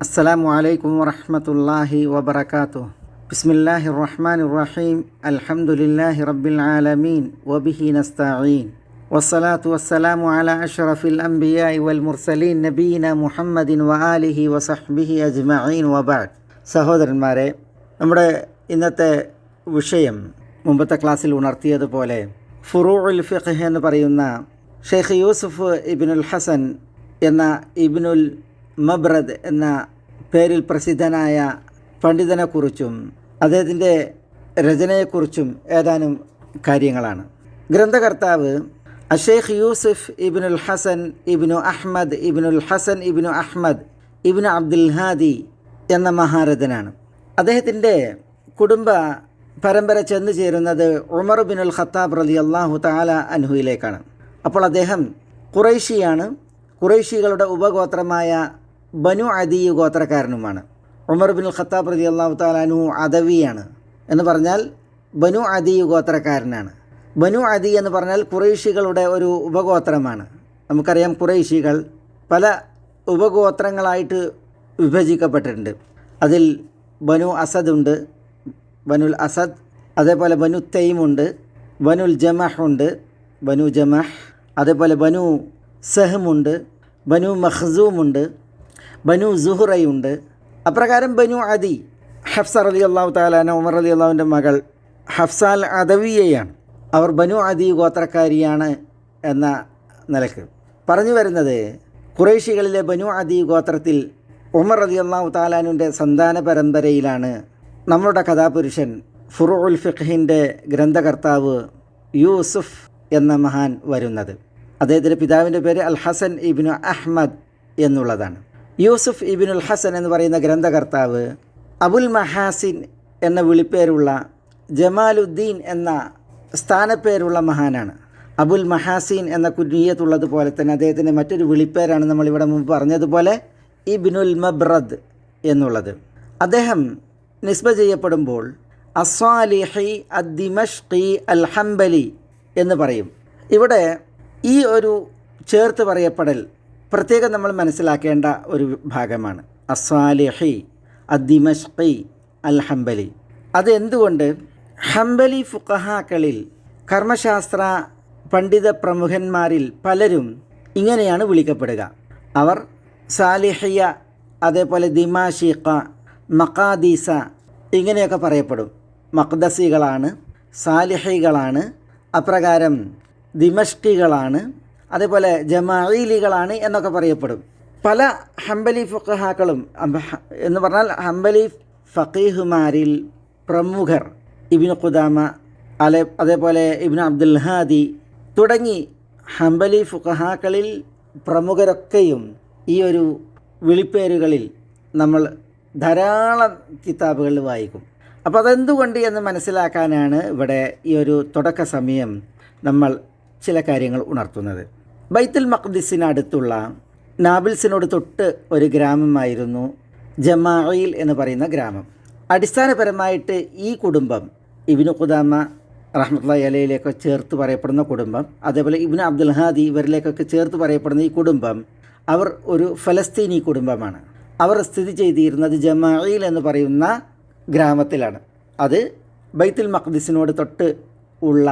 السلام عليكم ورحمة الله وبركاته بسم الله الرحمن الرحيم الحمد لله رب العالمين وبه نستعين والصلاة والسلام على أشرف الأنبياء والمرسلين نبينا محمد وآله وصحبه أجمعين وبعد സഹോദരന്മാരെ നമ്മുടെ ഇന്നത്തെ വിഷയം മുമ്പത്തെ ക്ലാസ്സിൽ ഉണർത്തിയതുപോലെ ഫുറൂഉൽ ഫിഖ് എന്ന് പറയുന്ന ഷെയ്ഖ് യൂസുഫ് ഇബിനുൽ ഹസൻ എന്ന ഇബിനുൽ മബ്രദ് എന്ന പേരിൽ പ്രസിദ്ധനായ പണ്ഡിതനെക്കുറിച്ചും അദ്ദേഹത്തിന്റെ രചനയെക്കുറിച്ചും ഏതാനും കാര്യങ്ങളാണ്. ഗ്രന്ഥകർത്താവ് അഷേഖ് യൂസുഫ് ഇബിനുൽ ഹസൻ ഇബിനു അഹ്മദ് ഇബിനുൽ ഹസൻ ഇബിനു അഹ്മദ് ഇബിനു അബ്ദുൽ ഹാദി എന്ന മഹാരഥനാണ്. അദ്ദേഹത്തിന്റെ കുടുംബ പരമ്പര ചെന്നു ചേരുന്നത് ഉമർ ബിനുൽ ഖത്താബ് റലി അള്ളാഹു താല അൻഹുയിലേക്കാണ് അപ്പോൾ അദ്ദേഹം കുറൈശിയാണ് കുറൈശികളുടെ ഉപഗോത്രമായ ബനു അദി ഗോത്രക്കാരനുമാണ്. ഉമർ ബിൻ ഖത്താബ് റതി അള്ളാഹു താലാനു അദവിയാണ് എന്ന് പറഞ്ഞാൽ ബനു അദി ഗോത്രക്കാരനാണ്. ബനു അദി എന്ന് പറഞ്ഞാൽ കുറേശികളുടെ ഒരു ഉപഗോത്രമാണ്. നമുക്കറിയാം കുറേശികൾ പല ഉപഗോത്രങ്ങളായിട്ട് വിഭജിക്കപ്പെട്ടിട്ടുണ്ട്. അതിൽ ബനു അസദ് ഉണ്ട് ബനുൽ അസദ് അതേപോലെ ബനു തെയ്മുണ്ട് ബനുൽ ജമഹ് ഉണ്ട് ബനു ജമഹ് അതേപോലെ ബനു സെഹമുണ്ട് ബനു മഖ്സൂമുണ്ട് ബനു സുഹുറയുണ്ട് അപ്രകാരം ബനു അദി ഹഫ്സ അലി അള്ളാഹു താലാന ഉമർ അലി അള്ളാഹുവിന്റെ മകൾ ഹഫ്സാൽ അദവിയയാണ് അവർ ബനു അദി ഗോത്രക്കാരിയാണ് എന്ന നിലയ്ക്ക്. പറഞ്ഞു വരുന്നത് കുറേശികളിലെ ബനു അദി ഗോത്രത്തിൽ ഉമർ അലി അള്ളാഹു താലാനുന്റെ സന്താന പരമ്പരയിലാണ് നമ്മളുടെ കഥാപുരുഷൻ ഫുറുൽ ഫിഖിന്റെ ഗ്രന്ഥകർത്താവ് യൂസുഫ് എന്ന മഹാൻ വരുന്നത്. അദ്ദേഹത്തിന്റെ പിതാവിന്റെ പേര് അൽ ഹസൻ ഇബിനു അഹ്മദ് എന്നുള്ളതാണ്. യൂസുഫ് ഇബിനുൽ ഹസൻ എന്ന് പറയുന്ന ഗ്രന്ഥകർത്താവ് അബുൽ മഹാസിൻ എന്ന വിളിപ്പേരുള്ള ജമാലുദ്ദീൻ എന്ന സ്ഥാനപ്പേരുള്ള മഹാനാണ്. അബുൽ മഹാസിൻ എന്ന കുഞ്ഞിയത്തുള്ളതുപോലെ തന്നെ അദ്ദേഹത്തിന്റെ മറ്റൊരു വിളിപ്പേരാണ് നമ്മളിവിടെ മുമ്പ് പറഞ്ഞതുപോലെ ഇബിനുൽ മബ്രദ് എന്നുള്ളത്. അദ്ദേഹം നിസ്ബ ചെയ്യപ്പെടുമ്പോൾ അസ്വാലിഹി അദ്ദിമഷ്കി അൽ ഹംബലി എന്ന് പറയും. ഇവിടെ ഈ ഒരു ചേർത്ത് പറയപ്പെടൽ പ്രത്യേകം നമ്മൾ മനസ്സിലാക്കേണ്ട ഒരു ഭാഗമാണ്. അസ്വാലിഹി അദിമഷ്ഖി അൽ ഹംബലി അത് എന്തുകൊണ്ട് ഹംബലി ഫുഖഹാക്കളിൽ കർമ്മശാസ്ത്ര പണ്ഡിത പ്രമുഖന്മാരിൽ പലരും ഇങ്ങനെയാണ് വിളിക്കപ്പെടുക. അവർ സാലിഹിയ അതേപോലെ ദിമാഷിഖ മക്കാദീസ ഇങ്ങനെയൊക്കെ പറയപ്പെടും. മഖ്ദസികളാണ് സാലിഹികളാണ് അപ്രകാരം ദിമഷ്കികളാണ് അതേപോലെ ജമായിലികളാണ് എന്നൊക്കെ പറയപ്പെടും. പല ഹംബലി ഫുഖഹാക്കളും എന്ന് പറഞ്ഞാൽ ഹംബലി ഫക്കീഹുമാരിൽ പ്രമുഖർ ഇബിന് ഖുദാമ അലെ അതേപോലെ ഇബിന് അബ്ദുൽ ഹാദി തുടങ്ങി ഹംബലി ഫുഖഹാക്കളിൽ പ്രമുഖരൊക്കെയും ഈ ഒരു വിളിപ്പേരുകളിൽ നമ്മൾ ധാരാളം കിതാബുകളിൽ വായിക്കും. അപ്പോൾ അതെന്തുകൊണ്ട് എന്ന് മനസ്സിലാക്കാനാണ് ഇവിടെ ഈ ഒരു തുടക്ക സമയം നമ്മൾ ചില കാര്യങ്ങൾ ഉണർത്തുന്നത്. ബൈത്തുൽ മഖ്ദിസിനടുത്തുള്ള നാബിൽസിനോട് തൊട്ട് ഒരു ഗ്രാമമായിരുന്നു ജമായിൽ എന്ന് പറയുന്ന ഗ്രാമം. അടിസ്ഥാനപരമായിട്ട് ഈ കുടുംബം ഇബിനു ഖുദാമ റഹ്മത്തുള്ള അലയിലേക്കൊക്കെ ചേർത്ത് പറയപ്പെടുന്ന കുടുംബം അതേപോലെ ഇബിന് അബ്ദുൽ ഹാദി ഇവരിലേക്കൊക്കെ ചേർത്ത് പറയപ്പെടുന്ന ഈ കുടുംബം അവർ ഒരു ഫലസ്തീനി കുടുംബമാണ്. അവർ സ്ഥിതി ചെയ്തിരുന്നത് ജമായിൽ എന്ന് പറയുന്ന ഗ്രാമത്തിലാണ്. അത് ബൈത്തുൽ മഖ്ദിസിനോട് തൊട്ട് ഉള്ള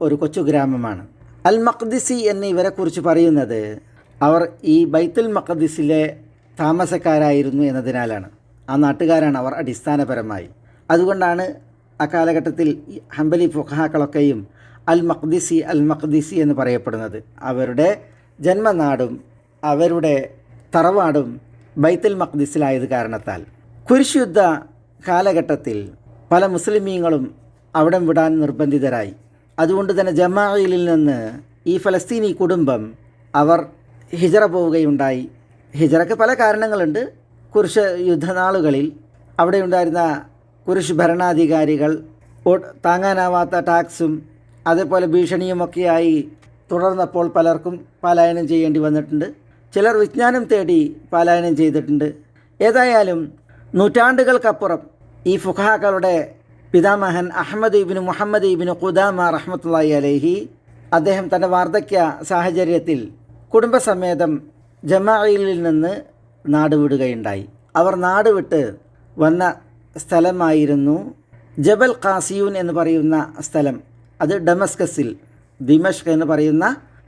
ഒരു കൊച്ചു ഗ്രാമമാണ്. അൽ മഖ്ദിസി എന്ന് ഇവരെക്കുറിച്ച് പറയുന്നത് അവർ ഈ ബൈത്തുൽ മഖ്ദിസിലെ താമസക്കാരായിരുന്നു എന്നതിനാലാണ്. ആ നാട്ടുകാരാണ് അവർ അടിസ്ഥാനപരമായി. അതുകൊണ്ടാണ് ആ കാലഘട്ടത്തിൽ ഹംബലി ഫുഹാക്കളൊക്കെയും അൽ മഖ്ദിസി അൽ മഖ്ദിസി എന്ന് പറയപ്പെടുന്നത്. അവരുടെ ജന്മനാടും അവരുടെ തറവാടും ബൈത്തുൽ മഖ്ദിസിലായത് കാരണത്താൽ കുരിശുദ്ധ കാലഘട്ടത്തിൽ പല മുസ്ലിമീങ്ങളും അവിടം വിടാൻ നിർബന്ധിതരായി. അതുകൊണ്ട് തന്നെ ജമായിലിൽ നിന്ന് ഈ ഫലസ്തീനി കുടുംബം അവർ ഹിജറ പോവുകയുണ്ടായി. ഹിജറയ്ക്ക് പല കാരണങ്ങളുണ്ട്. കുരിശ് യുദ്ധനാളുകളിൽ അവിടെ ഉണ്ടായിരുന്ന കുരിശ് ഭരണാധികാരികൾ താങ്ങാനാവാത്ത ടാക്സും അതേപോലെ ഭീഷണിയുമൊക്കെയായി തുടർന്നപ്പോൾ പലർക്കും പലായനം ചെയ്യേണ്ടി വന്നിട്ടുണ്ട്. ചിലർ വിജ്ഞാനം തേടി പലായനം ചെയ്തിട്ടുണ്ട്. ഏതായാലും നൂറ്റാണ്ടുകൾക്കപ്പുറം ഈ ഫുഖാക്കളുടെ പിതാമഹൻ അഹമ്മദ് ഇബിന് മുഹമ്മദ് ഇബിന് ഖുദാമ റഹ്മത്തുള്ളി അലേഹി അദ്ദേഹം തന്റെ വാർദ്ധക്യ സാഹചര്യത്തിൽ കുടുംബസമേതം ജമായിലിൽ നിന്ന് നാടുവിടുകയുണ്ടായി അവർ നാടുവിട്ട് വന്ന സ്ഥലമായിരുന്നു ജബൽ ഖാസിയൂൻ എന്ന് പറയുന്ന സ്ഥലം. അത് ഡമസ്കസിൽ ദിമഷ്ക് എന്ന് പറയുന്ന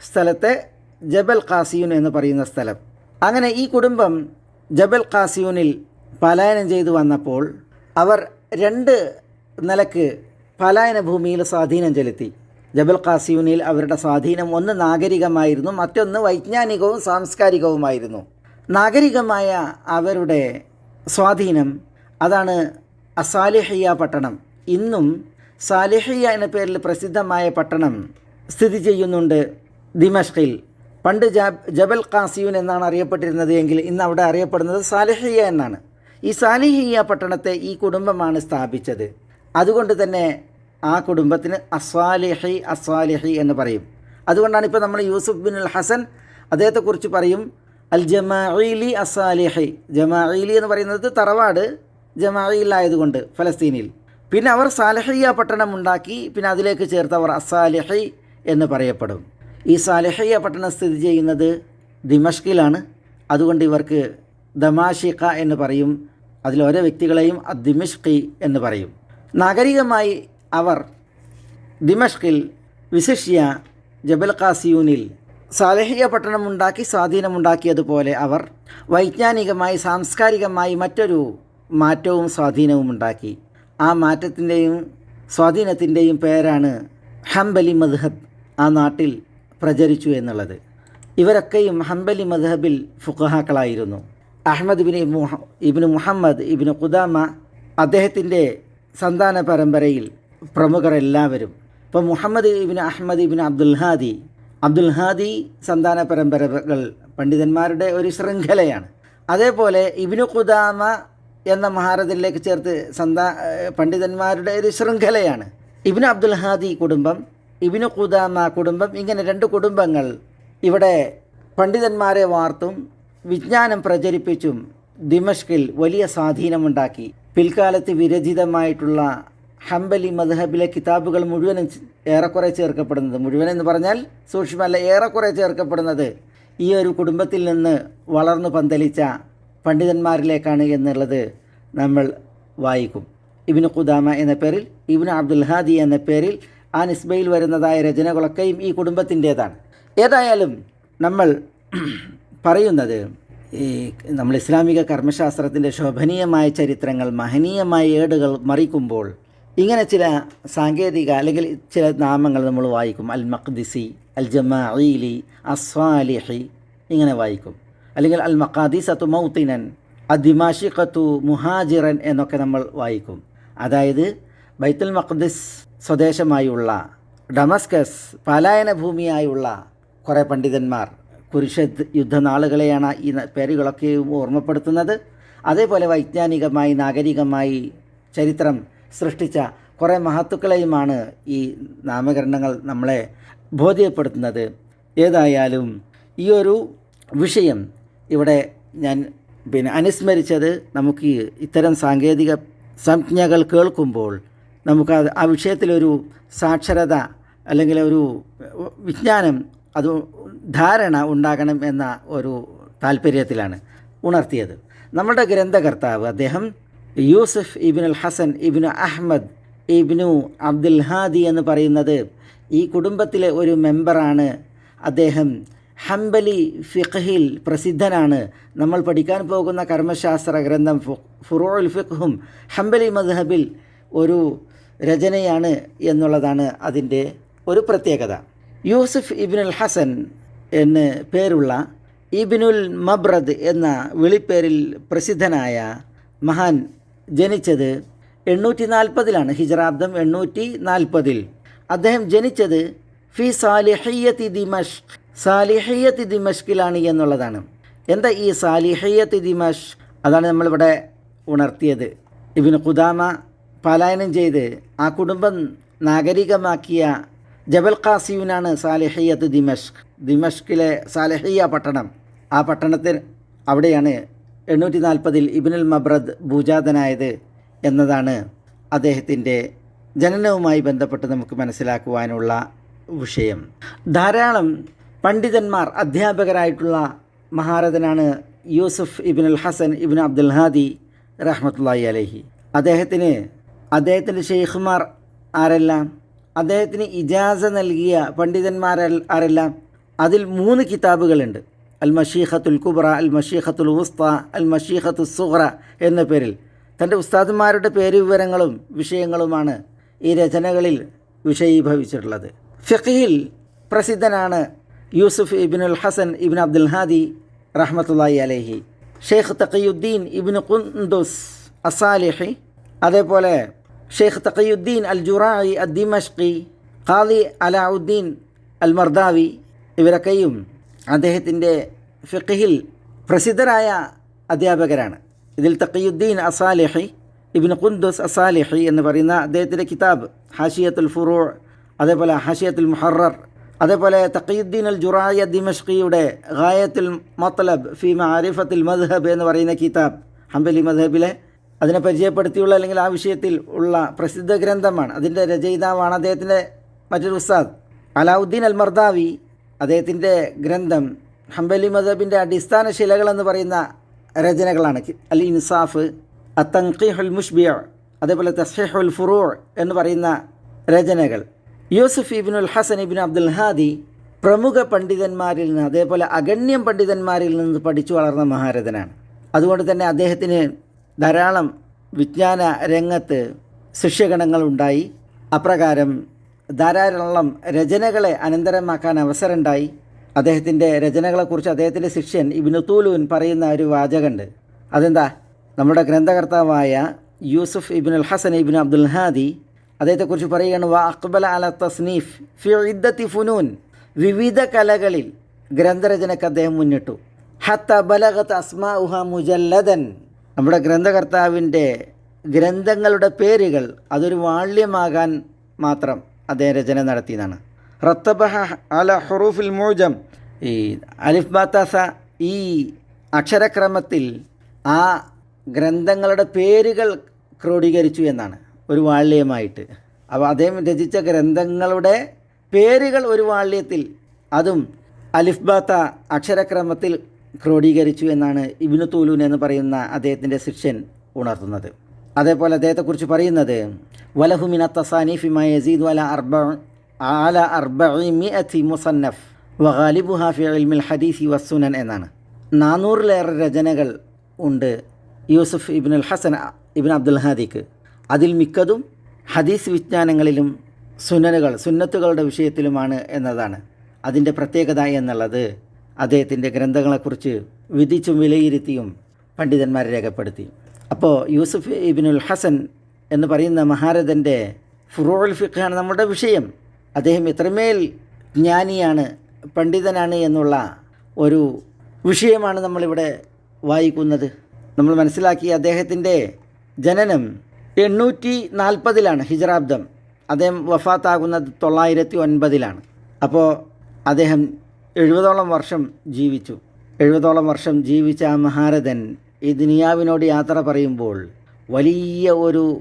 സ്ഥലത്തെ ജബൽ ഖാസിയൂൻ എന്ന് പറയുന്ന സ്ഥലം. അങ്ങനെ ഈ കുടുംബം ജബൽ ഖാസിയൂനിൽ പലായനം ചെയ്തു വന്നപ്പോൾ അവർ രണ്ട് നിലയ്ക്ക് പലായന ഭൂമിയിൽ സ്വാധീനം ചെലുത്തി. ജബൽ ഖാസിയൂനിൽ അവരുടെ സ്വാധീനം ഒന്ന് നാഗരികമായിരുന്നു മറ്റൊന്ന് വൈജ്ഞാനികവും സാംസ്കാരികവുമായിരുന്നു. നാഗരികമായ അവരുടെ സ്വാധീനം അതാണ് അസാലിഹിയ പട്ടണം. ഇന്നും സാലിഹിയ എന്ന പേരിൽ പ്രസിദ്ധമായ പട്ടണം സ്ഥിതി ചെയ്യുന്നുണ്ട് ദിമഷ്കിൽ പണ്ട് ജബൽ ഖാസിയൂൻ എന്നാണ് അറിയപ്പെട്ടിരുന്നത് എങ്കിൽ ഇന്ന് അവിടെ അറിയപ്പെടുന്നത് സാലിഹിയ എന്നാണ്. ഈ സാലിഹിയ പട്ടണത്തെ ഈ കുടുംബമാണ് സ്ഥാപിച്ചത്. അതുകൊണ്ട് തന്നെ ആ കുടുംബത്തിന് അസ്വാലിഹി അസ്വാലിഹി എന്ന് പറയും. അതുകൊണ്ടാണ് ഇപ്പോൾ നമ്മൾ യൂസുഫ് ബിൻ അൽ ഹസൻ അദ്ദേഹത്തെക്കുറിച്ച് പറയും അൽ ജമാഇലി അസ്വാലിഹി. ജമാഇലി എന്ന് പറയുന്നത് തറവാട് ജമായിലായതുകൊണ്ട് ഫലസ്തീനിൽ. പിന്നെ അവർ സാലഹിയ പട്ടണം ഉണ്ടാക്കി പിന്നെ അതിലേക്ക് ചേർത്ത് അവർ അസാലിഹി എന്ന് പറയപ്പെടും. ഈ സാലിഹിയ പട്ടണം സ്ഥിതി ചെയ്യുന്നത് ദിമഷ്കിലാണ്. അതുകൊണ്ട് ഇവർക്ക് ദമാഷിഖ എന്ന് പറയും. അതിൽ ഓരോ വ്യക്തികളെയും ദിമിഷ്കി എന്ന് പറയും. നാഗരികമായി അവർ ദിമഷ്കിൽ വിശിഷ്യ ജബൽ ഖാസിയൂനിൽ സാലഹിയ പട്ടണമുണ്ടാക്കി സ്വാധീനമുണ്ടാക്കിയതുപോലെ അവർ വൈജ്ഞാനികമായി സാംസ്കാരികമായി മറ്റൊരു മാറ്റവും സ്വാധീനവും ഉണ്ടാക്കി ആ മാറ്റത്തിന്റെയും സ്വാധീനത്തിന്റെയും പേരാണ് ഹംബലി മദ്ഹബ് ആ നാട്ടിൽ പ്രചരിച്ചു എന്നുള്ളത്. ഇവരൊക്കെയും ഹംബലി മദ്ഹബിൽ ഫുഖഹാക്കളായിരുന്നു. അഹമ്മദ് മുഹ ഇബിന് മുഹമ്മദ് ഇബിന് ഖുദാമ അദ്ദേഹത്തിന്റെ സന്താന പരമ്പരയിൽ പ്രമുഖരെല്ലാവരും. ഇപ്പോൾ മുഹമ്മദ് ഇബിൻ അഹമ്മദ് ഇബിൻ അബ്ദുൽ ഹാദി. അബ്ദുൽ ഹാദി സന്താന പരമ്പരകൾ പണ്ഡിതന്മാരുടെ ഒരു ശൃംഖലയാണ്. അതേപോലെ ഇബിനു ഖുദാമ എന്ന മഹാരഥിലേക്ക് ചേർത്ത് സന്താ പണ്ഡിതന്മാരുടെ ഒരു ശൃംഖലയാണ്. ഇബിന് അബ്ദുൽ ഹാദി കുടുംബം ഇബിനു ഖുദാമ കുടുംബം ഇങ്ങനെ രണ്ട് കുടുംബങ്ങൾ ഇവിടെ പണ്ഡിതന്മാരെ വാർത്തും വിജ്ഞാനം പ്രചരിപ്പിച്ചും ദിമഷ്കിൽ വലിയ സ്വാധീനമുണ്ടാക്കി. പിൽക്കാലത്ത് വിരചിതമായിട്ടുള്ള ഹംബലി മദ്ഹബിലെ കിതാബുകൾ മുഴുവനും ഏറെക്കുറെ ചേർക്കപ്പെടുന്നത്. മുഴുവൻ എന്ന് പറഞ്ഞാൽ സൂക്ഷ്മല്ല ഏറെക്കുറെ ചേർക്കപ്പെടുന്നത് ഈ ഒരു കുടുംബത്തിൽ നിന്ന് വളർന്നു പന്തലിച്ച പണ്ഡിതന്മാരിലേക്കാണ് എന്നുള്ളത് നമ്മൾ വായിക്കും. ഇബിന് ഖുദാമ എന്ന പേരിൽ ഇബിന് അബ്ദുൽ ഹാദി എന്ന പേരിൽ ആ നിസ്ബയിൽ വരുന്നതായ രചനകളൊക്കെയും ഈ കുടുംബത്തിന്റേതാണ്. ഏതായാലും നമ്മൾ പറയുന്നത് ഈ നമ്മൾ ഇസ്ലാമിക കർമ്മശാസ്ത്രത്തിന്റെ ശോഭനീയമായ ചരിത്രങ്ങൾ മഹനീയമായ ഏടുകൾ മറിക്കുമ്പോൾ ഇങ്ങനെ ചില സാങ്കേതിക അല്ലെങ്കിൽ ചില നാമങ്ങൾ നമ്മൾ വായിക്കും. അൽ മഖ്ദിസി അൽ ജമാഇലി അസ്വാലിഹി ഇങ്ങനെ വായിക്കും. അല്ലെങ്കിൽ അൽ മഖാദിസത്തു മൗത്തിനൻ അദിമാഷിഖത്തു മുഹാജിറൻ എന്നൊക്കെ നമ്മൾ വായിക്കും. അതായത് ബൈത്തുൽ മഖ്ദിസ് സ്വദേശമായുള്ള ഡമസ്കസ് പലായന ഭൂമിയായുള്ള കുറേ പണ്ഡിതന്മാർ കുരിശ് യുദ്ധനാളുകളെയാണ് ഈ പേരുകളൊക്കെ ഓർമ്മപ്പെടുത്തുന്നത്. അതേപോലെ വൈജ്ഞാനികമായി നാഗരികമായി ചരിത്രം സൃഷ്ടിച്ച കുറേ മഹത്തുക്കളെയുമാണ് ഈ നാമകരണങ്ങൾ നമ്മളെ ബോധ്യപ്പെടുത്തുന്നത്. ഏതായാലും ഈ ഒരു വിഷയം ഇവിടെ ഞാൻ പിന്നെ അനുസ്മരിച്ചത് നമുക്ക് ഇത്തരം സാങ്കേതിക സംജ്ഞകൾ കേൾക്കുമ്പോൾ നമുക്ക് ആ വിഷയത്തിലൊരു സാക്ഷരത അല്ലെങ്കിൽ ഒരു വിജ്ഞാനം അത് ധാരണ ഉണ്ടാകണം എന്ന ഒരു താല്പര്യത്തിലാണ് ഉണർത്തിയത്. നമ്മുടെ ഗ്രന്ഥകർത്താവ് അദ്ദേഹം യൂസഫ് ഇബിനുൽ ഹസൻ ഇബിനു അഹമ്മദ് ഇബിനു അബ്ദുൽ ഹാദി എന്ന് പറയുന്നത് ഈ കുടുംബത്തിലെ ഒരു മെമ്പറാണ്. അദ്ദേഹം ഹംബലി ഫിഖഹിൽ പ്രസിദ്ധനാണ്. നമ്മൾ പഠിക്കാൻ പോകുന്ന കർമ്മശാസ്ത്ര ഗ്രന്ഥം ഫുറോൽ ഫിഖും ഹംബലി മദ്ഹബിൽ ഒരു രചനയാണ് എന്നുള്ളതാണ് അതിന്റെ ഒരു പ്രത്യേകത. യൂസുഫ് ഇബിനുൽ ഹസൻ എന്ന് പേരുള്ള ഇബിനുൽ മബ്രദ് എന്ന വിളിപ്പേരിൽ പ്രസിദ്ധനായ മഹാൻ ജനിച്ചത് എണ്ണൂറ്റി നാൽപ്പതിലാണ് ഹിജറാബ്ദം എണ്ണൂറ്റി നാൽപ്പതിൽ അദ്ദേഹം ജനിച്ചത് ഫി സാലിഹയ്യത്തി ദിമഷ് സാലിഹയ്യത്തി ദിമഷ്കിലാണ് എന്നുള്ളതാണ്. എന്താ ഈ സാലിഹയ്യത്തി ദിമഷ് അതാണ് നമ്മളിവിടെ ഉണർത്തിയത്. ഇബിന് ഖുദാമ പലായനം ചെയ്ത് ആ കുടുംബം നാഗരികമാക്കിയ ജബൽ ഖാസിയുനാണ് സാലിഹയ്യത്ത് ദിമഷ്ക്. ദിമഷ്കിലെ സാലിഹയ്യ പട്ടണം. ആ പട്ടണത്തിൽ അവിടെയാണ് എണ്ണൂറ്റി നാൽപ്പതിൽ ഇബിനുൽ മബ്രദ് ഭൂജാതനായത് എന്നതാണ് അദ്ദേഹത്തിന്റെ ജനനവുമായി ബന്ധപ്പെട്ട് നമുക്ക് മനസ്സിലാക്കുവാനുള്ള വിഷയം. ധാരാളം പണ്ഡിതന്മാർ അധ്യാപകരായിട്ടുള്ള മഹാരഥനാണ് യൂസുഫ് ഇബിനുൽ ഹസൻ ഇബിൻ അബ്ദുൽ ഹാദി റഹ്മത്തുള്ളാഹി അലഹി. അദ്ദേഹത്തിന് അദ്ദേഹത്തിന്റെ ഷെയ്ഖുമാർ ആരെല്ലാം? അദ്ദേഹത്തിന് ഇജാസ നൽകിയ പണ്ഡിതന്മാർ ആരെല്ലാം? അതിൽ മൂന്ന് കിതാബുകളുണ്ട്. അൽ മഷീഖത്തുൽ കുബ്ര അൽ മഷീഖത്തുൽ ഉസ്ത അൽ മഷീഖത്തു സുഹ്റ എന്ന പേരിൽ. തന്റെ ഉസ്താദുമാരുടെ പേര് വിവരങ്ങളും വിഷയങ്ങളുമാണ് ഈ രചനകളിൽ വിഷയീഭവിച്ചിട്ടുള്ളത്. ഫിഖിയിൽ പ്രസിദ്ധനാണ് യൂസുഫ് ഇബിനുൽ ഹസൻ ഇബിൻ അബ്ദുൽ ഹാദി റഹ്മത്തുല്ലായി അലഹി. ഷെയ്ഖ് തഖിയുദ്ദീൻ ഇബിൻ കുന്ദുസ് അസാലിഹി. അതേപോലെ ഷെയ്ഖ് തഖയുദ്ദീൻ അൽ ജുറായി അൽ ദിമഷ്കി ഖാദി അലാഉദ്ദീൻ അൽ മർദാവി ഇവരൊക്കെയും അദ്ദേഹത്തിന്റെ ഫിഖിൽ പ്രസിദ്ധരായ അധ്യാപകരാണ്. ഇതിൽ തഖിയുദ്ദീൻ അസാലിഹി ഇബിൻ ഖുന്ദുസ് അസാലിഹി എന്ന് പറയുന്ന അദ്ദേഹത്തിന്റെ കിതാബ് ഹാഷിയത്തുൽ ഫുറൂ അതേപോലെ ഹാഷിയത്തുൽ മുഹറർ അതേപോലെ തഖീദ്ദീൻ അൽ ജുറായ ദിമഷ്കിയുടെ ഗായത്തുൽ മത്ലബ് ഫി മാരിഫത്തുൽ മദ്ഹബ് എന്ന് പറയുന്ന കിതാബ് ഹംബലി മദ്ഹബിലെ അതിനെ പരിചയപ്പെടുത്തിയുള്ള അല്ലെങ്കിൽ ആ വിഷയത്തിൽ ഉള്ള പ്രസിദ്ധ ഗ്രന്ഥമാണ്. അതിന്റെ രചയിതാവാണ് അദ്ദേഹത്തിന്റെ മറ്റൊരു ഉസ്താദ്. അലാവുദ്ദീൻ അൽ മർദാവി അദ്ദേഹത്തിന്റെ ഗ്രന്ഥം ഹംബലി മദബിന്റെ അടിസ്ഥാന ശിലകളെന്ന് പറയുന്ന രചനകളാണ്. അൽ ഇൻസാഫ് അത്തൻഖിഹുൽ മുഷ്ബിയ അതേപോലെ തസ്ഹീഹുൽ ഫുറൂ എന്ന് പറയുന്ന രചനകൾ. യൂസുഫ് ഇബിനുൽ ഹസൻ ഇബിൻ അബ്ദുൽ ഹാദി പ്രമുഖ പണ്ഡിതന്മാരിൽ നിന്ന് അതേപോലെ അഗണ്യം പണ്ഡിതന്മാരിൽ നിന്ന് പഠിച്ചു വളർന്ന മഹാരഥനാണ്. അതുകൊണ്ട് തന്നെ അദ്ദേഹത്തിന് ധാരാളം വിജ്ഞാന രംഗത്ത് ശിഷ്യഗണങ്ങളുണ്ടായി. അപ്രകാരം ധാരാളം രചനകളെ അനന്തരമാക്കാൻ അവസരമുണ്ടായി. അദ്ദേഹത്തിന്റെ രചനകളെക്കുറിച്ച് അദ്ദേഹത്തിന്റെ ശിഷ്യൻ ഇബിനുത്തൂലുവിൻ പറയുന്ന ഒരു വാചകമുണ്ട്. അതെന്താ? നമ്മുടെ ഗ്രന്ഥകർത്താവായ യൂസുഫ് ഇബിനുൽ ഹസൻ ഇബിൻ അബ്ദുൽ ഹാദി അദ്ദേഹത്തെക്കുറിച്ച് പറയുകയാണ് വാ അക്ബൽ അല തസ്നീഫ് ഫി ഇദ്ദത്തി ഫുനൂൻ. വിവിധ കലകളിൽ ഗ്രന്ഥരചനയ്ക്ക് അദ്ദേഹം മുന്നിട്ടു. ഹത്ത ബലഗത്ത് അസ്മാ ഉഹ മുജല്ലദൻ. നമ്മുടെ ഗ്രന്ഥകർത്താവിന്റെ ഗ്രന്ഥങ്ങളുടെ പേരുകൾ അതൊരു വാള്യമാകാൻ മാത്രം അദ്ദേഹം രചന നടത്തിയതാണ്. റത്തബഹ അല ഹുറൂഫിൽ മൂജം. ഈ അലിഫ് ബാത്താസ ഈ അക്ഷരക്രമത്തിൽ ആ ഗ്രന്ഥങ്ങളുടെ പേരുകൾ ക്രോഡീകരിച്ചു എന്നാണ്. ഒരു വാള്യമായിട്ട്. അപ്പോൾ അദ്ദേഹം രചിച്ച ഗ്രന്ഥങ്ങളുടെ പേരുകൾ ഒരു വാള്യത്തിൽ. അതും അലിഫ്ബാത്ത അക്ഷരക്രമത്തിൽ ക്രോഡീകരിച്ചു എന്നാണ് ഇബിനു തൂലൂൻ എന്ന് പറയുന്ന അദ്ദേഹത്തിന്റെ ശിഷ്യൻ ഉണർത്തുന്നത്. അതേപോലെ അദ്ദേഹത്തെക്കുറിച്ച് പറയുന്നത് വലഹുമിന തസാനിഫി മയസീദ് വല അർബ ആല അർബി മുസന്നഫ് വഹാലിബു ഹാഫി ഇൽമിൽ ഹദീസി വസുനൻ എന്നാണ്. നാനൂറിലേറെ രചനകൾ ഉണ്ട് യൂസുഫ് ഇബിനുൽ ഹസൻ ഇബിൻ അബ്ദുൽ ഹാദിക്ക്. അതിൽ മിക്കതും ഹദീസ് വിജ്ഞാനങ്ങളിലും സുന്നനുകൾ സുന്നത്തുകളുടെ വിഷയത്തിലുമാണ് എന്നതാണ് അതിന്റെ പ്രത്യേകത എന്നുള്ളത്. അദ്ദേഹത്തിന്റെ ഗ്രന്ഥങ്ങളെക്കുറിച്ച് വിധിച്ചും വിലയിരുത്തിയും പണ്ഡിതന്മാർ രേഖപ്പെടുത്തി. അപ്പോൾ യൂസുഫ് ഇബിനുൽ ഹസൻ എന്ന് പറയുന്ന മഹാരഥന്റെ ഫുറോൾ ഫിഖാണ് നമ്മുടെ വിഷയം. അദ്ദേഹം ഇത്രമേൽ ജ്ഞാനിയാണ് പണ്ഡിതനാണ് എന്നുള്ള ഒരു വിഷയമാണ് നമ്മളിവിടെ വായിക്കുന്നത്. നമ്മൾ മനസ്സിലാക്കി അദ്ദേഹത്തിന്റെ ജനനം എണ്ണൂറ്റി നാൽപ്പതിലാണ് ഹിജറാബ്ദം അദ്ദേഹം വഫാത്താകുന്നത് തൊള്ളായിരത്തി ഒൻപതിലാണ്. അപ്പോൾ അദ്ദേഹം എഴുപതോളം വർഷം ജീവിച്ചു. എഴുപതോളം വർഷം ജീവിച്ച ആ മഹാരഥൻ ഈ ദുനിയാവിനോട് യാത്ര പറയുമ്പോൾ വലിയ ഒരു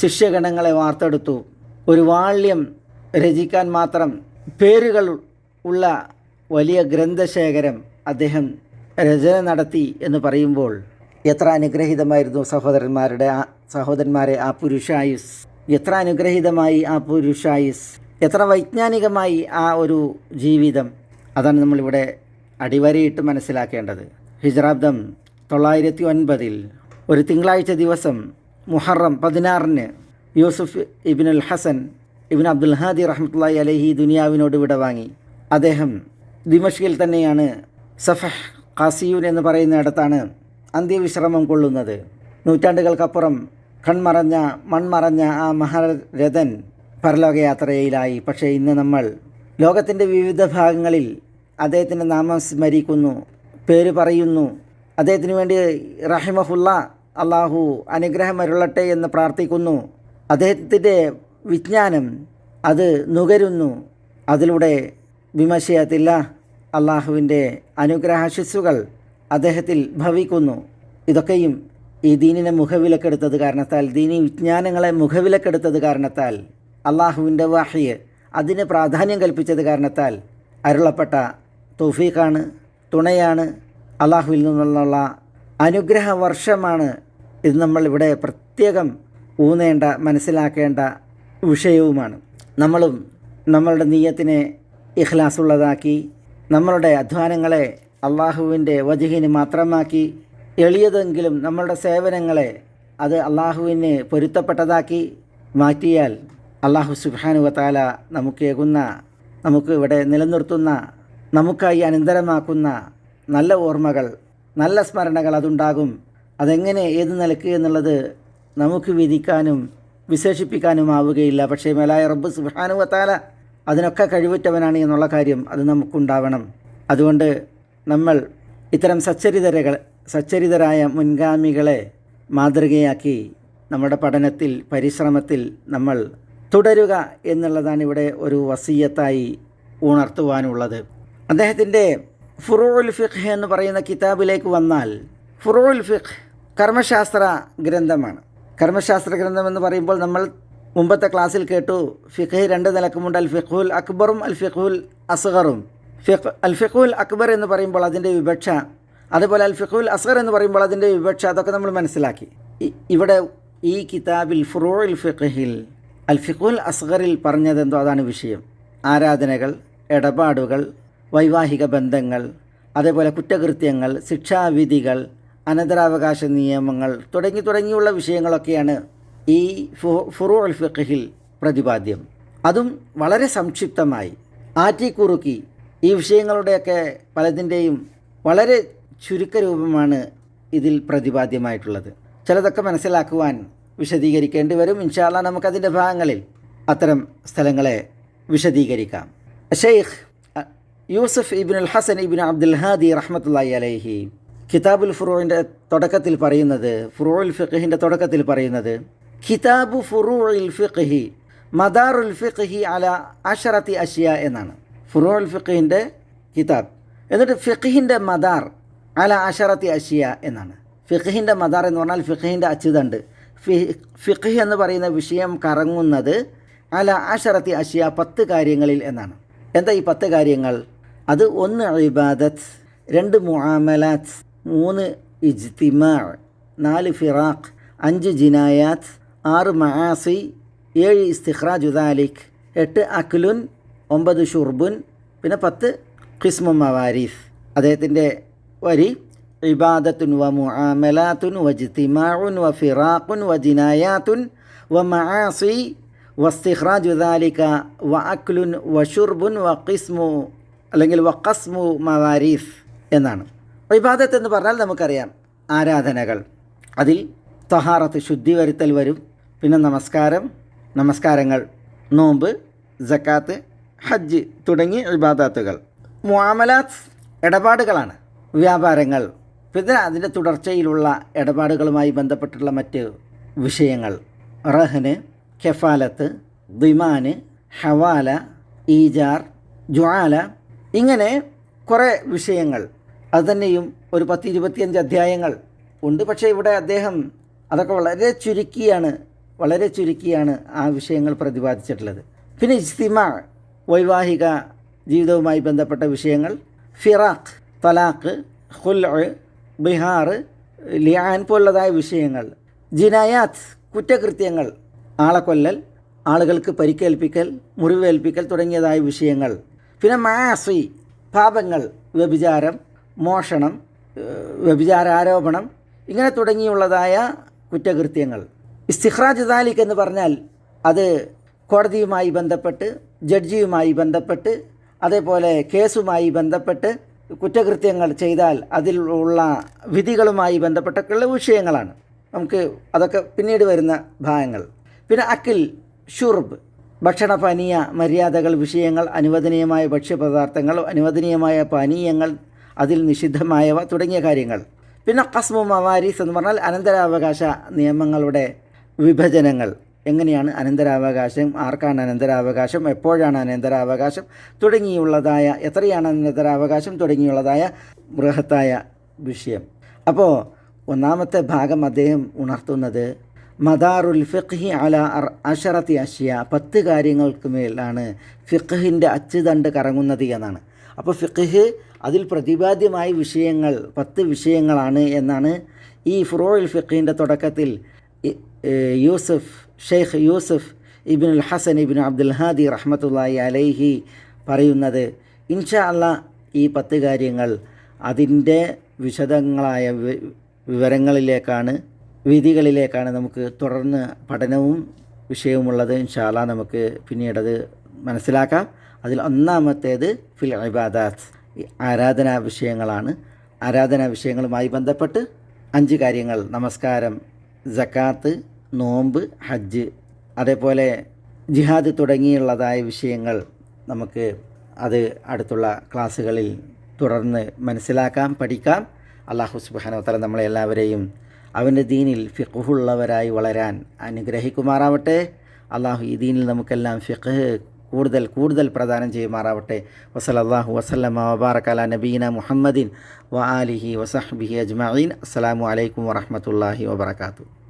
ശിഷ്യഗണങ്ങളെ വാർത്തെടുത്തു. ഒരു വാള്യം രചിക്കാൻ മാത്രം പേരുകൾ ഉള്ള വലിയ ഗ്രന്ഥശേഖരം അദ്ദേഹം രചന നടത്തി എന്ന് പറയുമ്പോൾ എത്ര അനുഗ്രഹീതമായിരുന്നു സഹോദരന്മാരുടെ ആ സഹോദരന്മാരെ ആ പുരുഷായുസ്. എത്ര അനുഗ്രഹീതമായി ആ പുരുഷായുസ്. എത്ര വൈജ്ഞാനികമായി ആ ഒരു ജീവിതം. അതാണ് നമ്മളിവിടെ അടിവരയിട്ട് മനസ്സിലാക്കേണ്ടത്. ഹിജറാബ്ദം തൊള്ളായിരത്തി ഒൻപതിൽ ഒരു തിങ്കളാഴ്ച ദിവസം മുഹറം പതിനാറിന് യൂസുഫ് ഇബിനുൽ ഹസൻ ഇബിൻ അബ്ദുൽ ഹാദി റഹ്മത്തുല്ലായി അലഹി ദുനിയാവിനോട് വിട വാങ്ങി. അദ്ദേഹം ദിമഷ്കിൽ തന്നെയാണ് സഫഹ് ഖാസിയൂൻ എന്ന് പറയുന്നിടത്താണ് അന്ത്യവിശ്രമം കൊള്ളുന്നത്. നൂറ്റാണ്ടുകൾക്കപ്പുറം കൺമറഞ്ഞ മൺമറഞ്ഞ ആ മഹാരഥൻ പരലോകയാത്രയിലായി. പക്ഷേ ഇന്ന് നമ്മൾ ലോകത്തിന്റെ വിവിധ ഭാഗങ്ങളിൽ അദ്ദേഹത്തിന്റെ നാമം സ്മരിക്കുന്നു പേര് പറയുന്നു. അദ്ദേഹത്തിന് വേണ്ടി റഹിമഹുല്ല അള്ളാഹു അനുഗ്രഹം അരുളട്ടെ എന്ന് പ്രാർത്ഥിക്കുന്നു. അദ്ദേഹത്തിന്റെ വിജ്ഞാനം അത് നുകരുന്നു. അതിലൂടെ വിമശയത്തില്ല അള്ളാഹുവിന്റെ അനുഗ്രഹാശിസ്സുകൾ അദ്ദേഹത്തിൽ ഭവിക്കുന്നു. ഇതൊക്കെയും ഈ ദീനിനെ മുഖവിലക്കെടുത്തത് കാരണത്താൽ ദീനി വിജ്ഞാനങ്ങളെ മുഖവിലക്കെടുത്തത് കാരണത്താൽ അള്ളാഹുവിന്റെ വാഹിയ് അതിന് പ്രാധാന്യം കൽപ്പിച്ചത് കാരണത്താൽ അരുളപ്പെട്ട തൗഫീഖാണ് തുണയാണ് അള്ളാഹുവിൽ നിന്നുള്ള അനുഗ്രഹ വർഷമാണ് ഇത് നമ്മൾ ഇവിടെ പ്രത്യേകം ഊന്നേണ്ട മനസ്സിലാക്കേണ്ട വിഷയവുമാണ്. നമ്മളും നമ്മളുടെ നീയത്തിനെ ഇഖ്ലാസുള്ളതാക്കി നമ്മളുടെ അധ്വാനങ്ങളെ അള്ളാഹുവിന്റെ വജുഹിന് മാത്രമാക്കി എളിയതെങ്കിലും നമ്മളുടെ സേവനങ്ങളെ അത് അള്ളാഹുവിന് പൊരുത്തപ്പെട്ടതാക്കി മാറ്റിയാൽ അള്ളാഹു സുബാനുവത്താല നമുക്കേകുന്ന നമുക്ക് ഇവിടെ നിലനിർത്തുന്ന നമുക്കായി അനന്തരമാക്കുന്ന നല്ല ഓർമ്മകൾ നല്ല സ്മരണകൾ അതുണ്ടാകും. അതെങ്ങനെ ഏത് നിലയ്ക്ക് എന്നുള്ളത് നമുക്ക് വിധിക്കാനും വിശേഷിപ്പിക്കാനും ആവുകയില്ല പക്ഷേ മേലായ റബ്ബ് സുബാനുവത്താല അതിനൊക്കെ കഴിവുറ്റവനാണ് എന്നുള്ള കാര്യം അത് നമുക്കുണ്ടാവണം. അതുകൊണ്ട് നമ്മൾ ഇത്തരം സച്ചരിതരകൾ സച്ചരിതരായ മുൻഗാമികളെ മാതൃകയാക്കി നമ്മുടെ പഠനത്തിൽ പരിശ്രമത്തിൽ നമ്മൾ തുടരുക എന്നുള്ളതാണ് ഇവിടെ ഒരു വസീയത്തായി ഉണർത്തുവാനുള്ളത്. അദ്ദേഹത്തിന്റെ ഫുറോൽ ഫിഖ് എന്ന് പറയുന്ന കിതാബിലേക്ക് വന്നാൽ ഫുറോൽ ഫിഖ് കർമ്മശാസ്ത്ര ഗ്രന്ഥമാണ്. കർമ്മശാസ്ത്ര ഗ്രന്ഥം എന്ന് പറയുമ്പോൾ നമ്മൾ മുമ്പത്തെ ക്ലാസ്സിൽ കേട്ടു ഫിഖ് രണ്ട് നിലക്കുമുണ്ട് അൽ ഫിഖുൽ അക്ബറും അൽ ഫിഖുൽ അസ്ഹറും ഫിഖ് അൽ ഫിഖുൽ അക്ബർ എന്ന് പറയുമ്പോൾ അതിന്റെ വിവക്ഷ അതുപോലെ അൽ ഫിഖുൽ അസ്ഹർ എന്ന് പറയുമ്പോൾ അതിന്റെ വിവക്ഷ അതൊക്കെ നമ്മൾ മനസ്സിലാക്കി. ഇവിടെ ഈ കിതാബിൽ ഫുറോൽ ഫിഖിൽ അൽ ഫിഖുൽ അസ്ഗറിൽ പറഞ്ഞതെന്തോ അതാണ് വിഷയം. ആരാധനകൾ ഇടപാടുകൾ വൈവാഹിക ബന്ധങ്ങൾ അതേപോലെ കുറ്റകൃത്യങ്ങൾ ശിക്ഷാവിധികൾ അനന്തരാവകാശ നിയമങ്ങൾ തുടങ്ങി തുടങ്ങിയുള്ള വിഷയങ്ങളൊക്കെയാണ് ഈ ഫുറു ഫുറൂഉൽ ഫിഖിൽ പ്രതിപാദ്യം. അതും വളരെ സംക്ഷിപ്തമായി. ആറ്റിക്കുറുക്കി ഈ വിഷയങ്ങളുടെയൊക്കെ പലതിന്റെയും വളരെ ചുരുക്കരൂപമാണ് ഇതിൽ പ്രതിപാദ്യമായിട്ടുള്ളത്. ചിലതൊക്കെ മനസ്സിലാക്കുവാൻ വിശദീകരിക്കേണ്ടി വരും. ഇൻഷാല്ല നമുക്കതിന്റെ ഭാഗങ്ങളിൽ അത്തരം സ്ഥലങ്ങളെ വിശദീകരിക്കാം. ഷെയ്ഖ് യൂസഫ് ഇബിൻ ഹസൻ ഇബിൻ അബ്ദുൽ ഹാദി റഹ്മത്തുല്ലായി അലൈഹി കിതാബുൽ ഫുറൂഇന്റെ തുടക്കത്തിൽ പറയുന്നത് ഫുറൂൽ ഫിഖിന്റെ തുടക്കത്തിൽ പറയുന്നത് കിതാബു ഫുറൂഇൽ ഫിഖി മദാറുൽ ഫിഖി അല അഷറത്തി അഷിയ എന്നാണ്. ഫുറൂൽ ഫിഖിന്റെ കിതാബ്. എന്നിട്ട് ഫിഖിന്റെ മദാർ അല അഷറത്തി അഷിയ എന്നാണ്. ഫിഖിന്റെ മദാർ എന്ന് പറഞ്ഞാൽ ഫിഖിന്റെ അച്ചുതണ്ട് ഫി ഫിഖ് എന്ന് പറയുന്ന വിഷയം കറങ്ങുന്നത് അല അഷറത്തി അഷിയ പത്ത് കാര്യങ്ങളിൽ എന്നാണ്. എന്താ ഈ പത്ത് കാര്യങ്ങൾ? അത് ഒന്ന് ഇബാദത്ത് രണ്ട് മുആമലാത്ത് മൂന്ന് ഇജ്തിമാ നാല് ഫിറാഖ് അഞ്ച് ജിനായാത്ത് ആറ് മഹാസി ഏഴ് ഇസ്തിഖ്റാജ് ജുദാലിഖ് എട്ട് അക്ലുൻ ഒമ്പത് ഷുർബുൻ പിന്നെ പത്ത് ഖിസ്മു മവാരീഫ് അദ്ദേഹത്തിന്റെ വരി ഇബാദത്തുൻ വ മുആമലാത്തുൻ വ ജിത്തിമാഉൻ വ ഫിറാഖുൻ വ ജിനായാത്തുൻ വ മആസി വസ്തിഖ്റാജു ദാലിക വ അക്ലുൻ വ ഷുർബുൻ വ ഖിസ്മു അല്ലെങ്കിൽ വ ഖസ്മു എന്നാണ്. ഇബാദത്ത് എന്ന് പറഞ്ഞാൽ നമുക്കറിയാം ആരാധനകൾ. അതിൽ തഹാറത്ത് ശുദ്ധി വരുത്തൽ വരും. പിന്നെ നമസ്കാരം നമസ്കാരങ്ങൾ നോമ്പ് ജക്കാത്ത് ഹജ്ജ് തുടങ്ങി ഇബാദത്തുകൾ. മുആമലാത്ത് ഇടപാടുകളാണ്. വ്യാപാരങ്ങൾ പിന്നെ അതിന്റെ തുടർച്ചയിലുള്ള ഇടപാടുകളുമായി ബന്ധപ്പെട്ടുള്ള മറ്റ് വിഷയങ്ങൾ. റഹന് കെഫാലത്ത് ദിമാന് ഹവാല ഈജാർ ജ്വാല ഇങ്ങനെ കുറേ വിഷയങ്ങൾ. അതുതന്നെയും ഒരു പത്ത് ഇരുപത്തിയഞ്ച് അധ്യായങ്ങൾ ഉണ്ട്. പക്ഷേ ഇവിടെ അദ്ദേഹം അതൊക്കെ വളരെ ചുരുക്കിയാണ് വളരെ ചുരുക്കിയാണ് ആ വിഷയങ്ങൾ പ്രതിപാദിച്ചിട്ടുള്ളത്. പിന്നെ ഇസ്തിമ വൈവാഹിക ജീവിതവുമായി ബന്ധപ്പെട്ട വിഷയങ്ങൾ. ഫിറാഖ് തലാഖ് ഹുൽ ബിഹാർ ലിയാൻ പോലുള്ളതായ വിഷയങ്ങൾ ജിനായാത്ത് കുറ്റകൃത്യങ്ങൾ ആളെ കൊല്ലൽ ആളുകൾക്ക് പരിക്കേൽപ്പിക്കൽ മുറിവേൽപ്പിക്കൽ തുടങ്ങിയതായ വിഷയങ്ങൾ. പിന്നെ മാസി പാപങ്ങൾ വ്യഭിചാരം മോഷണം വ്യഭിചാരാരോപണം ഇങ്ങനെ തുടങ്ങിയുള്ളതായ കുറ്റകൃത്യങ്ങൾ. ഇസ്തിഖ്റാജ് ദാലിക് എന്ന് പറഞ്ഞാൽ അത് കോടതിയുമായി ബന്ധപ്പെട്ട് ജഡ്ജിയുമായി ബന്ധപ്പെട്ട് അതേപോലെ കേസുമായി ബന്ധപ്പെട്ട് കുറ്റകൃത്യങ്ങൾ ചെയ്താൽ അതിലുള്ള വിധികളുമായി ബന്ധപ്പെട്ടൊക്കെയുള്ള വിഷയങ്ങളാണ്. നമുക്ക് അതൊക്കെ പിന്നീട് വരുന്ന ഭാഗങ്ങൾ. പിന്നെ അക്കിൽ ഷുർബ് ഭക്ഷണ ഭക്ഷണപാനീയ മര്യാദകൾ വിഷയങ്ങൾ അനുവദനീയമായ ഭക്ഷ്യപദാർത്ഥങ്ങൾ അനുവദനീയമായ പാനീയങ്ങൾ അതിൽ നിഷിദ്ധമായവ തുടങ്ങിയ കാര്യങ്ങൾ. പിന്നെ കസ്മു മവാരിസ് എന്ന് പറഞ്ഞാൽ അനന്തരാവകാശ നിയമങ്ങളുടെ വിഭജനങ്ങൾ. എങ്ങനെയാണ് അനന്തരാവകാശം? ആർക്കാണ് അനന്തരാവകാശം? എപ്പോഴാണ് അനന്തരാവകാശം? തുടങ്ങിയുള്ളതായ എത്രയാണ് അനന്തരാവകാശം? തുടങ്ങിയുള്ളതായ ബൃഹത്തായ വിഷയം. അപ്പോൾ ഒന്നാമത്തെ ഭാഗം അദ്ദേഹം ഉണർത്തുന്നത് മദാറുൽ ഫിഖ്ഹി അല അഷറത്തി അഷ്യ പത്ത് കാര്യങ്ങൾക്ക് മേലാണ് ഫിഖ്ഹിന്റെ അച്ചുതണ്ട് കറങ്ങുന്നത് എന്നാണ്. അപ്പോൾ ഫിഖ്ഹ് അതിൽ പ്രതിപാദ്യമായ വിഷയങ്ങൾ പത്ത് വിഷയങ്ങളാണ് എന്നാണ് ഈ ഫുറോയിൽ ഫിഖിന്റെ തുടക്കത്തിൽ യൂസഫ് ഷെയ്ഖ് യൂസഫ് ഇബിനുൽ ഹസൻ ഇബിൻ അബ്ദുൽ ഹാദി റഹ്മത്തുല്ലായി അലൈഹി പറയുന്നത് ഇൻഷാ അല്ല ഈ പത്ത് കാര്യങ്ങൾ അതിന്റെ വിശദങ്ങളായ വിവരങ്ങളിലേക്കാണ് വിധികളിലേക്കാണ് നമുക്ക് തുടർന്ന് പഠനവും വിഷയവുമുള്ളത്. ഇൻഷാ നമുക്ക് പിന്നീടത് മനസ്സിലാക്കാം. അതിൽ ഒന്നാമത്തേത് ഫിൽ ഇബാദാത്ത്. ആരാധനാ വിഷയങ്ങളാണ്. ആരാധനാ വിഷയങ്ങളുമായി ബന്ധപ്പെട്ട് അഞ്ച് കാര്യങ്ങൾ. നമസ്കാരം ജക്കാത്ത് നോമ്പ് ഹജ്ജ് അതേപോലെ ജിഹാദ് തുടങ്ങിയുള്ളതായ വിഷയങ്ങൾ നമുക്ക് അത് അടുത്തുള്ള ക്ലാസ്സുകളിൽ തുടർന്ന് മനസ്സിലാക്കാം പഠിക്കാം. അള്ളാഹു സുബാനോത്തല നമ്മളെ എല്ലാവരെയും അവന്റെ ദീനിൽ ഫിഖുള്ളവരായി വളരാൻ അനുഗ്രഹിക്കുമാറാവട്ടെ. അള്ളാഹു ഈ ദീനിൽ നമുക്കെല്ലാം ഫിഖ് കൂടുതൽ കൂടുതൽ പ്രദാനം ചെയ്യുമാറാവട്ടെ. വസലല്ലാഹു വസല്ലമ വബാറക്കല നബീന മുഹമ്മദിൻ വ ആലിഹി വസഹ്ബിഹി അജ്മീൻ അസ്സലാമു അലൈക്കും വറഹ്മത്തുള്ളാഹി വബറകാതുഹു